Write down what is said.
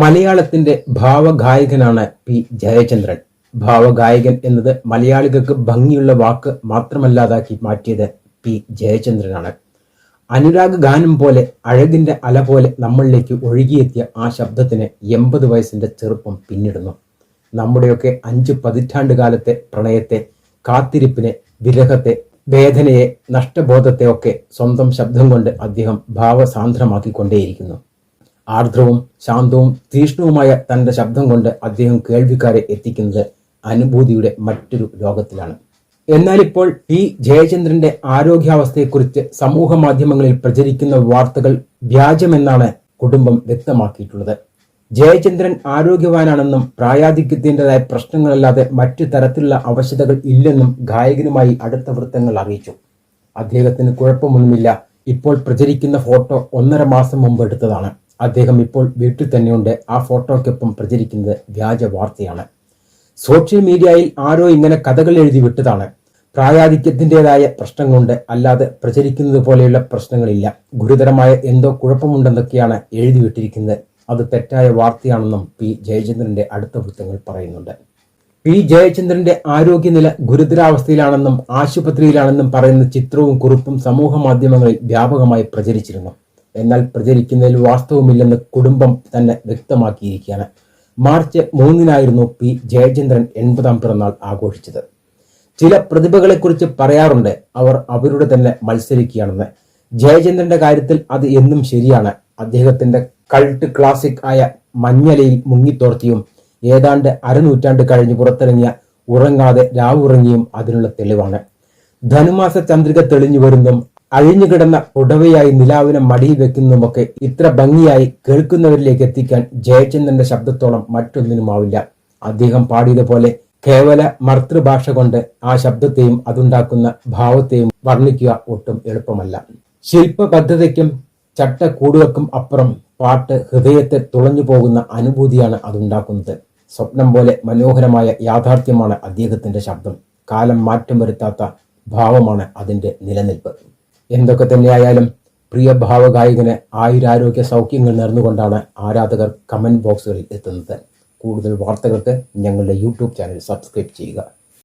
മലയാളത്തിന്റെ ഭാവഗായകനാണ് പി ജയചന്ദ്രൻ. ഭാവഗായകൻ എന്നത് മലയാളികൾക്ക് ഭംഗിയുള്ള വാക്ക് മാത്രമല്ലാതാക്കി മാറ്റിയത് പി ജയചന്ദ്രനാണ്. അനുരാഗ് ഗാനം പോലെ അഴകിന്റെ അല പോലെ നമ്മളിലേക്ക് ഒഴുകിയെത്തിയ ആ ശബ്ദത്തിന് എൺപത് വയസ്സിന്റെ ചെറുപ്പം പിന്നിടുന്നു. നമ്മുടെയൊക്കെ അഞ്ചു പതിറ്റാണ്ട് കാലത്തെ പ്രണയത്തെ കാത്തിരിപ്പിനെ വിരഹത്തെ വേദനയെ നഷ്ടബോധത്തെ ഒക്കെ സ്വന്തം ശബ്ദം കൊണ്ട് അദ്ദേഹം ഭാവസാന്ദ്രമാക്കിക്കൊണ്ടേയിരിക്കുന്നു. ആർദ്രവും ശാന്തവും തീഷ്ണവുമായ തന്റെ ശബ്ദം കൊണ്ട് അദ്ദേഹം കേൾവിക്കാരെ എത്തിക്കുന്നത് അനുഭൂതിയുടെ മറ്റൊരു ലോകത്തിലാണ്. എന്നാൽ ഇപ്പോൾ പി. ജയചന്ദ്രന്റെ ആരോഗ്യാവസ്ഥയെക്കുറിച്ച് സമൂഹ മാധ്യമങ്ങളിൽ പ്രചരിക്കുന്ന വാർത്തകൾ വ്യാജമെന്നാണ് കുടുംബം വ്യക്തമാക്കിയിട്ടുള്ളത്. ജയചന്ദ്രൻ ആരോഗ്യവാനാണെന്നും പ്രായാധിക്യത്തിന്റെതായ പ്രശ്നങ്ങളല്ലാതെ മറ്റു തരത്തിലുള്ള അവശതകൾ ഇല്ലെന്നും ഗായകനുമായി അടുത്ത വൃത്തങ്ങൾ അറിയിച്ചു. അദ്ദേഹത്തിന് കുഴപ്പമൊന്നുമില്ല. ഇപ്പോൾ പ്രചരിക്കുന്ന ഫോട്ടോ ഒന്നര മാസം മുമ്പ് എടുത്തതാണ്. അദ്ദേഹം ഇപ്പോൾ വീട്ടിൽ തന്നെയുണ്ട്. ആ ഫോട്ടോയ്ക്കൊപ്പം പ്രചരിക്കുന്നത് വ്യാജ വാർത്തയാണ്. സോഷ്യൽ മീഡിയയിൽ ആരോ ഇങ്ങനെ കഥകൾ എഴുതി വിട്ടതാണ്. പ്രായാധിക്യത്തിന്റെതായ പ്രശ്നങ്ങളുണ്ട്. അല്ലാതെ പ്രചരിക്കുന്നത് പോലെയുള്ള പ്രശ്നങ്ങളില്ല. ഗുരുതരമായ എന്തോ കുഴപ്പമുണ്ടെന്നൊക്കെയാണ് എഴുതി വിട്ടിരിക്കുന്നത്. അത് തെറ്റായ വാർത്തയാണെന്നും പി. ജയചന്ദ്രന്റെ അടുത്ത വൃത്തങ്ങൾ പറയുന്നുണ്ട്. പി. ജയചന്ദ്രന്റെ ആരോഗ്യനില ഗുരുതരാവസ്ഥയിലാണെന്നും ആശുപത്രിയിലാണെന്നും പറയുന്ന ചിത്രവും കുറിപ്പും സമൂഹ മാധ്യമങ്ങളിൽ വ്യാപകമായി പ്രചരിച്ചിരുന്നു. എന്നാൽ പ്രചരിക്കുന്നതിൽ വാസ്തവമില്ലെന്ന് കുടുംബം തന്നെ വ്യക്തമാക്കിയിരിക്കുകയാണ്. മാർച്ച് മൂന്നിനായിരുന്നു പി ജയചന്ദ്രൻ എൺപതാം പിറന്നാൾ ആഘോഷിച്ചത്. ചില പ്രതിഭകളെക്കുറിച്ച് പറയാറുണ്ട് അവർ അവരുടെ തന്നെ മത്സരിക്കുകയാണെന്ന്. ജയചന്ദ്രന്റെ കാര്യത്തിൽ അത് എന്നും ശരിയാണ്. അദ്ദേഹത്തിന്റെ കൾട്ട് ക്ലാസിക് ആയ മഞ്ഞലയിൽ മുങ്ങിത്തോർത്തിയും ഏതാണ്ട് അരനൂറ്റാണ്ട് കഴിഞ്ഞ് പുറത്തിറങ്ങിയ ഉറങ്ങാതെ രാവുറങ്ങിയും അതിനുള്ള തെളിവാണ്. ധനുമാസ ചന്ദ്രിക തെളിഞ്ഞു വരുന്നതും അഴിഞ്ഞുകിടന്ന ഉടവയായി നിലാവിനെ മടിയിൽ വെക്കുന്നതുമൊക്കെ ഇത്ര ഭംഗിയായി കേൾക്കുന്നവരിലേക്ക് എത്തിക്കാൻ ജയചന്ദ്രന്റെ ശബ്ദത്തോളം മറ്റൊന്നിനുമാവില്ല. അദ്ദേഹം പാടിയതുപോലെ കേവല മർത്തൃഭാഷ കൊണ്ട് ആ ശബ്ദത്തെയും അതുണ്ടാക്കുന്ന ഭാവത്തെയും വർണിക്കുക ഒട്ടും എളുപ്പമല്ല. ശില്പബദ്ധതയ്ക്കും ചട്ടക്കൂടുകൾക്കും അപ്പുറം പാട്ട് ഹൃദയത്തെ തുളഞ്ഞു പോകുന്ന അനുഭൂതിയാണ് അതുണ്ടാക്കുന്നത്. സ്വപ്നം പോലെ മനോഹരമായ യാഥാർത്ഥ്യമാണ് അദ്ദേഹത്തിന്റെ ശബ്ദം. കാലം മാറ്റം വരുത്താത്ത ഭാവമാണ് അതിന്റെ നിലനിൽപ്പ്. എന്തൊക്കെ തന്നെയായാലും പ്രിയ ഭാവഗായകന് ആയുരാരോഗ്യ സൗഖ്യങ്ങൾ നേർന്നുകൊണ്ടാണ് ആരാധകർ കമന്റ് ബോക്സുകളിൽ എത്തുന്നത്. കൂടുതൽ വാർത്തകൾക്ക് ഞങ്ങളുടെ യൂട്യൂബ് ചാനൽ സബ്സ്ക്രൈബ് ചെയ്യുക.